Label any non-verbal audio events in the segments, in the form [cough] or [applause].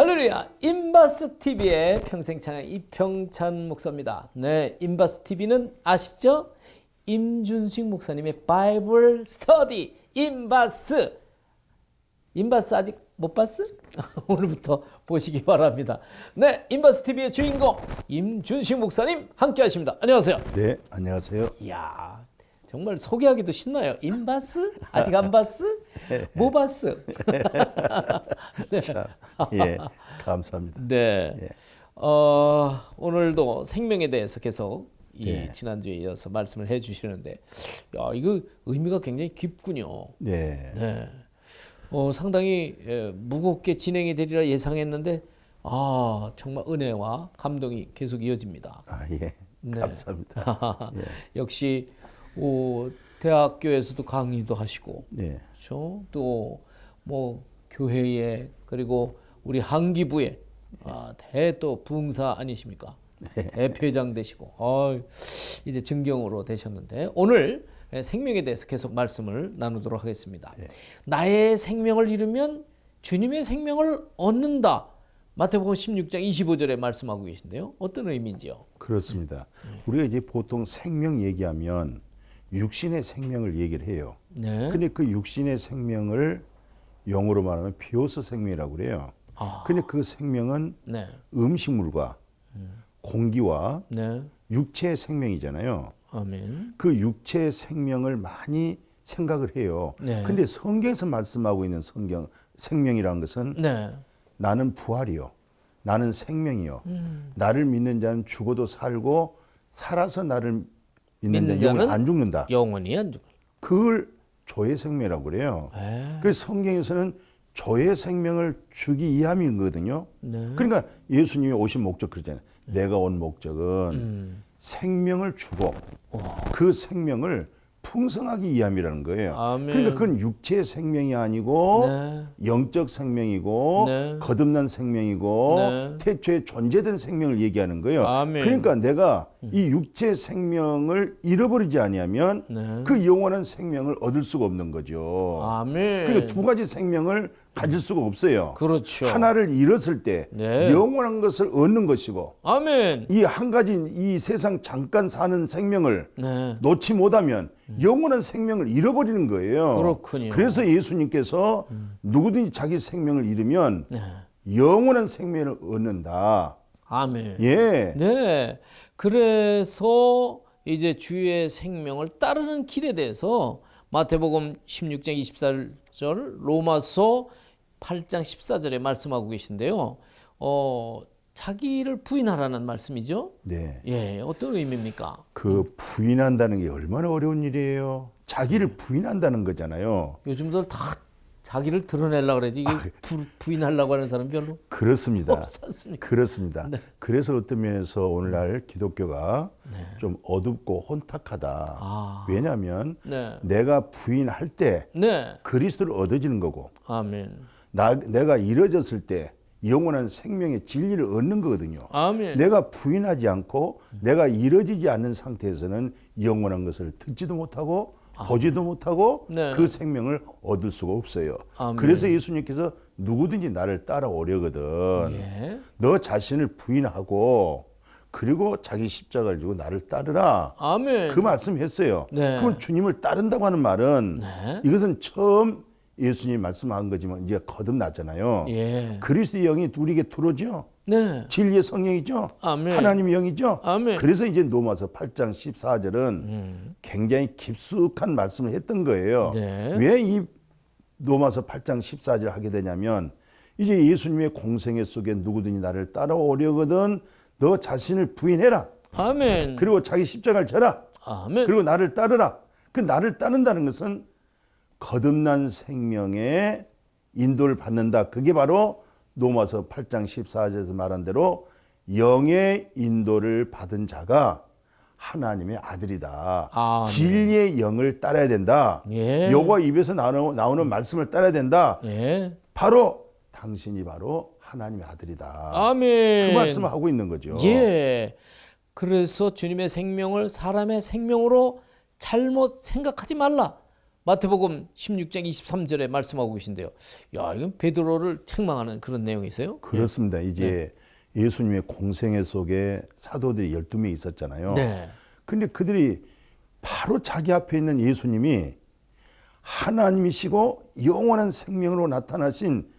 할렐루야 인바스 TV의 평생찬양 이평찬 목사입니다. 네, 인바스 TV는 아시죠? 임준식 목사님의 바이블 스터디 인바스. 인바스 아직 못 봤어? [laughs] 오늘부터 보시기 바랍니다. 네, 인바스 TV의 주인공 임준식 목사님 함께 하십니다. 안녕하세요. 네, 안녕하세요. 이야, 정말 소개하기도 신나요. 인바스? 아직 안 봤어? 뭐 봤어? [laughs] 네. 예, 감사합니다. 네. 예. 어, 오늘도 생명에 대해서 계속 이 네. 지난주에 이어서 말씀을 해 주시는데 야, 이거 의미가 굉장히 깊군요. 네, 네. 어, 상당히 예, 무겁게 진행이 되리라 예상했는데 아, 정말 은혜와 감동이 계속 이어집니다. 아 예, 네. 감사합니다. [laughs] 예, 역시 오, 대학교에서도 강의도 하시고 네, 그렇죠? 또뭐 교회에 그리고 우리 한기부에 아, 대또 부흥사 아니십니까? 대표회장 되시고 어, 이제 증경으로 되셨는데 오늘 생명에 대해서 계속 말씀을 나누도록 하겠습니다. 나의 생명을 잃으면 주님의 생명을 얻는다. 마태복음 16장 25절에 말씀하고 계신데요. 어떤 의미인지요? 그렇습니다. 우리가 이제 보통 생명 얘기하면 육신의 생명을 얘기를 해요. 네. 근데 그 육신의 생명을 영어로 말하면 비오스 생명이라고 그래요. 아. 근데 그 생명은 네. 음식물과 공기와 네. 육체의 생명이잖아요. 아멘. 그 육체의 생명을 많이 생각을 해요. 네. 근데 성경에서 말씀하고 있는 성경 생명이라는 것은 네. 나는 부활이요. 나는 생명이요. 음. 나를 믿는 자는 죽어도 살고 살아서 나를 자는 영원히 자는 안 죽는다. 영원히 안 죽을. 그걸 조의 생명이라고 그래요. 에. 그래서 성경에서는 조의 생명을 주기 위함이거든요. 네. 그러니까 예수님이 오신 목적 그러잖아요. 내가 온 목적은 음. 생명을 주고 그 생명을 풍성하기 위함이라는 거예요. 아멘. 그러니까 그건 육체의 생명이 아니고 네. 영적 생명이고 네. 거듭난 생명이고 네. 태초에 존재된 생명을 얘기하는 거예요. 아멘. 음. 그러니까 내가 이 육체 생명을 잃어버리지 아니하면 네. 그 영원한 생명을 얻을 수가 없는 거죠. 아멘. 그러니까 두 가지 생명을 가질 수가 없어요. 그렇죠. 하나를 잃었을 때 네. 영원한 것을 얻는 것이고 아멘. 이 한 가지 이 세상 잠깐 사는 생명을 네. 놓지 못하면 영원한 생명을 잃어버리는 거예요. 그렇군요. 그래서 예수님께서 누구든지 자기 생명을 잃으면 네. 영원한 생명을 얻는다. 아멘. 예. 네. 그래서 이제 주의 생명을 따르는 길에 대해서 마태복음 16장 24절, 로마서 8장 14절에 말씀하고 계신데요. 어, 자기를 부인하라는 말씀이죠. 네. 예, 어떤 의미입니까? 그 부인한다는 게 얼마나 어려운 일이에요. 자기를 부인한다는 거잖아요. 요즘들 다 자기를 드러내려고 그러지 이게 부, 부인하려고 하는 사람 별로 그렇습니다. 없지 않습니까? 그렇습니다. 그래서 어떤 면에서 오늘날 기독교가 좀 어둡고 혼탁하다. 아. 왜냐하면 네. 내가 부인할 때 네. 그리스도를 얻어지는 거고 아멘. 나, 내가 이뤄졌을 때 영원한 생명의 진리를 얻는 거거든요. 아멘. 내가 부인하지 않고 내가 이뤄지지 않는 상태에서는 영원한 것을 듣지도 못하고 보지도 못하고 아. 네. 그 생명을 얻을 수가 없어요. 아멘. 그래서 예수님께서 누구든지 나를 따라오려거든. 예. 너 자신을 부인하고 그리고 자기 십자가를 지고 나를 따르라. 아멘. 그 말씀했어요. 네. 그럼 주님을 따른다고 하는 말은 네. 이것은 처음 예수님이 말씀한 거지만 이제 거듭났잖아요. 예. 그리스도의 영이 우리에게 들어오죠. 네. 진리의 성령이죠. 아멘. 하나님의 영이죠. 아멘. 그래서 이제 로마서 8장 14절은 음. 굉장히 깊숙한 말씀을 했던 거예요. 네. 왜이 로마서 8장 14절 하게 되냐면 이제 예수님의 공생애 속에 누구든지 나를 따라오려거든 너 자신을 부인해라. 아멘. 그리고 자기 십자가를 져라. 아멘. 그리고 나를 따르라. 그 나를 따른다는 것은 거듭난 생명의 인도를 받는다. 그게 바로 로마서 8장 14절에서 말한 대로 영의 인도를 받은 자가 하나님의 아들이다. 아멘. 진리의 영을 따라야 된다. 예. 여호와 입에서 나오는, 나오는 말씀을 따라야 된다. 예. 바로 당신이 바로 하나님의 아들이다. 아멘. 그 말씀을 하고 있는 거죠. 예. 그래서 주님의 생명을 사람의 생명으로 잘못 생각하지 말라. 마태복음 16장 23절에 말씀하고 계신데요. 야, 이건 베드로를 책망하는 그런 내용이세요? 그렇습니다. 이제 예수님의 공생애 속에 사도들이 12명 있었잖아요. 네. 근데 그들이 바로 자기 앞에 있는 예수님이 하나님이시고 영원한 생명으로 나타나신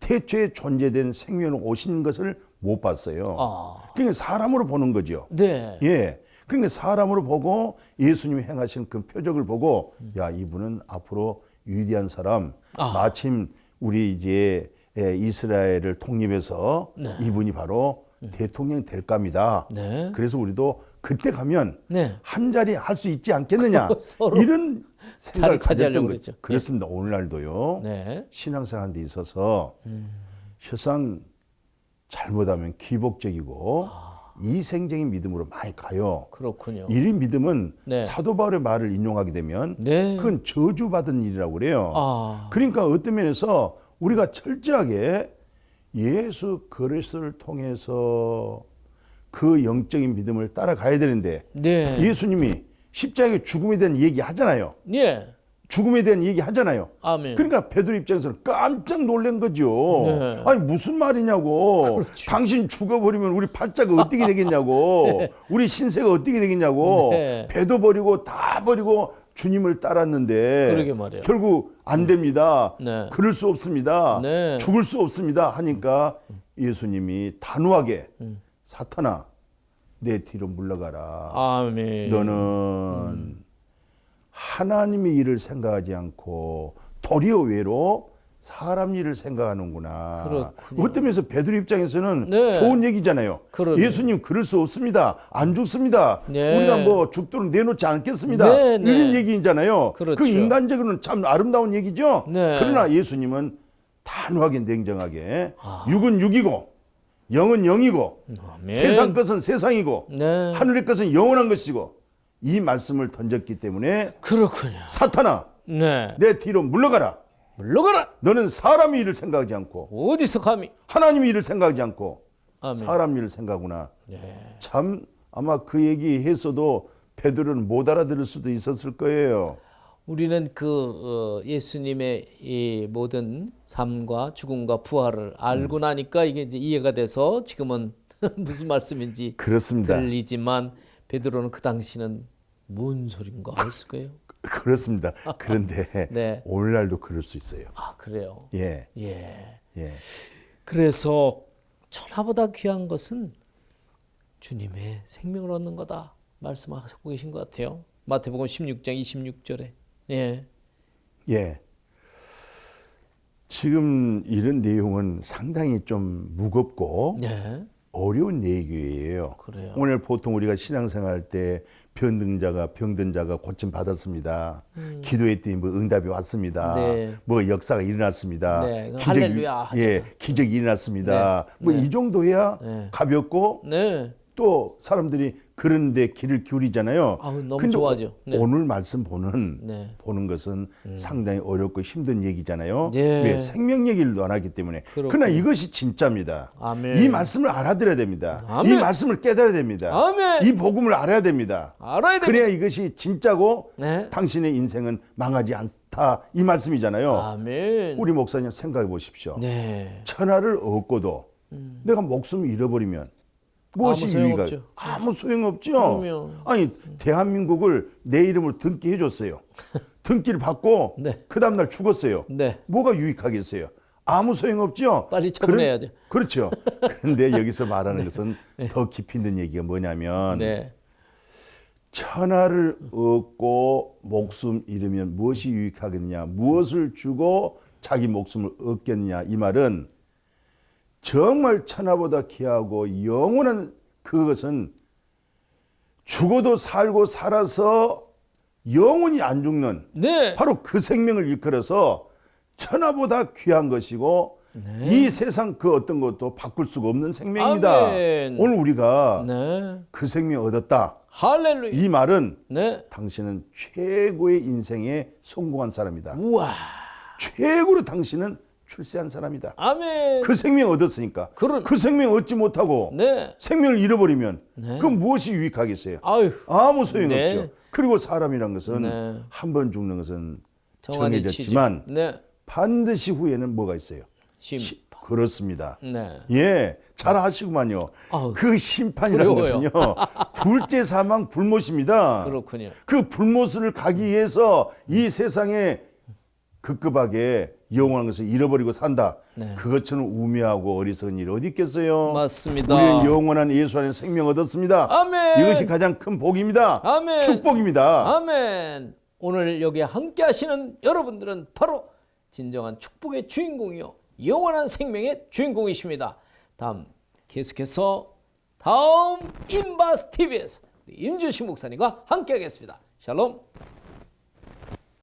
태초에 존재된 생명으로 오신 것을 못 봤어요. 아. 그러니까 사람으로 보는 거죠. 네. 예. 그러니까 사람으로 보고 예수님이 행하신 그 표적을 보고 야 이분은 앞으로 위대한 사람 아. 마침 우리 이제 예, 이스라엘을 통립해서 이분이 바로 대통령 될 겁니다. 네. 그래서 우리도 그때 가면 네. 한 자리 할 수 있지 않겠느냐 이런 생각을 가졌던. 거죠. 그렇습니다. 오늘날도요. 네. 신앙생활 데 있어서 음. 실상 잘못하면 기복적이고 아. 이생적인 믿음으로 많이 가요. 그렇군요. 이 믿음은 네. 사도 바울의 말을 인용하게 되면 네. 그건 저주받은 일이라고 그래요. 아. 그러니까 어떤 면에서 우리가 철저하게 예수 그리스도를 통해서 그 영적인 믿음을 따라가야 되는데 네. 예수님이 십자가의 죽음에 대한 얘기 하잖아요. 예. 죽음에 대한 얘기 하잖아요. 아멘. 그러니까 베드로 입장에서는 깜짝 놀란 거죠. 네. 아니 무슨 말이냐고. 당신 죽어버리면 우리 팔자가 [laughs] 어떻게 되겠냐고. 우리 신세가 어떻게 되겠냐고. 네. 배도 버리고 다 버리고 주님을 따랐는데. 결국 안 됩니다. 네. 그럴 수 없습니다. 네. 죽을 수 없습니다. 하니까 예수님이 단호하게 음. 사탄아 내 뒤로 물러가라. 아멘. 너는 하나님의 일을 생각하지 않고 도리어 외로 사람 일을 생각하는구나. 그렇군요. 어떤 면에서 베드로 입장에서는 네. 좋은 얘기잖아요. 그러네요. 예수님 그럴 수 없습니다. 안 죽습니다. 네. 우리가 뭐 죽도록 내놓지 않겠습니다. 네, 네. 이런 얘기잖아요. 그렇죠. 그 인간적으로는 참 아름다운 얘기죠. 네. 그러나 예수님은 단호하게 냉정하게 아. 육은 육이고 영은 영이고 아멘. 세상 것은 세상이고 네. 하늘의 것은 영원한 것이고 이 말씀을 던졌기 때문에 그렇군요. 사탄아 네. 내 뒤로 물러가라 물러가라. 너는 사람 일을 생각하지 않고 어디서 감히? 하나님 일을 생각하지 않고 아멘. 사람 일을 생각하구나 네. 참 아마 그 얘기 했어도 베드로는 못 알아들을 수도 있었을 거예요 우리는 그 어, 예수님의 이 모든 삶과 죽음과 부활을 알고 나니까 이게 이제 이해가 돼서 지금은 [laughs] 무슨 말씀인지 그렇습니다 들리지만 베드로는 그 당시는 뭔 소린가 했을 거예요. [laughs] 그렇습니다 그런데 [laughs] 네. 오늘날도 그럴 수 있어요 아 그래요. 예 예. 예. 그래서 천하보다 귀한 것은 주님의 생명을 얻는 거다 말씀하고 계신 것 같아요. 마태복음 16장 26절에 예. 예. 지금 이런 내용은 상당히 좀 무겁고 네. 어려운 얘기예요. 그래요. 오늘 보통 우리가 신앙생활 때 병든 자가 병든 자가 고침 받았습니다. 기도했더니 뭐 응답이 왔습니다. 음. 네. 뭐 역사가 일어났습니다. 네, 할렐루야 하죠. 예, 기적이 일어났습니다. 뭐이 정도 해야 네. 가볍고 네. 또 사람들이 그런 데 귀를 기울이잖아요. 아우, 너무 좋아하죠. 네. 오늘 말씀 보는 네. 음. 보는 것은 상당히 어렵고 힘든 얘기잖아요. 네. 왜 생명 얘기를 안 하기 때문에. 그렇군요. 그러나 이것이 진짜입니다. 아멘. 이 말씀을 알아들어야 됩니다. 아멘. 이 말씀을 깨달아야 됩니다. 아멘. 이 복음을 알아야 됩니다. 알아야 됩니다. 그래야 이것이 진짜고 네. 당신의 인생은 망하지 않다 이 말씀이잖아요. 아멘. 우리 목사님 생각해 보십시오. 네. 천하를 얻고도 내가 목숨을 잃어버리면 무엇이 아무 유익가? 소용없죠. 아무 소용없죠. 그럼요. 아니 대한민국을 내 이름으로 등기해 줬어요. 등기를 [laughs] 받고 네. 그 다음 날 죽었어요. 네. 뭐가 유익하겠어요? 아무 소용없죠. 빨리 처분해야죠. 그런, 그렇죠. [laughs] 그런데 여기서 말하는 것은 더 깊이 있는 얘기가 뭐냐면 네. 천하를 얻고 목숨 잃으면 무엇이 유익하겠느냐? 무엇을 주고 자기 목숨을 얻겠느냐? 이 말은 정말 천하보다 귀하고 영원한 그것은 죽어도 살고 살아서 영원히 안 죽는 네. 바로 그 생명을 일컬어서 천하보다 귀한 것이고 네. 이 세상 그 어떤 것도 바꿀 수가 없는 생명입니다. 아멘. 오늘 우리가 네. 그 생명 얻었다. 할렐루야. 이 말은 네. 당신은 최고의 인생에 성공한 사람이다. 우와. 최고로 당신은 출세한 사람이다. 아멘. 그 생명 얻었으니까. 그런- 그 생명 얻지 못하고 네. 생명을 잃어버리면 네. 그 무엇이 유익하겠어요? 아유. 아무 소용없죠. 네. 그리고 사람이란 것은 네. 한번 죽는 것은 정해졌지만 네. 반드시 후에는 뭐가 있어요? 심. 그렇습니다. 네. 예, 잘 하시구만요. 아우, 그 심판이라는 두려워요. 것은요, [laughs] 둘째 사망 불못입니다. 그렇군요. 그 불못을 가기 위해서 이 세상에 급급하게 영원한 것을 잃어버리고 산다. 네. 그것처럼 우매하고 어리석은 일이 어디 있겠어요? 맞습니다. 우리는 영원한 예수 안에 생명 얻었습니다. 아멘. 이것이 가장 큰 복입니다. 아멘. 축복입니다. 아멘. 오늘 여기 함께 하시는 여러분들은 바로 진정한 축복의 주인공이요. 영원한 생명의 주인공이십니다. 다음 계속해서 다음 인바스 TV에서 임주신 목사님과 함께 하겠습니다. 샬롬.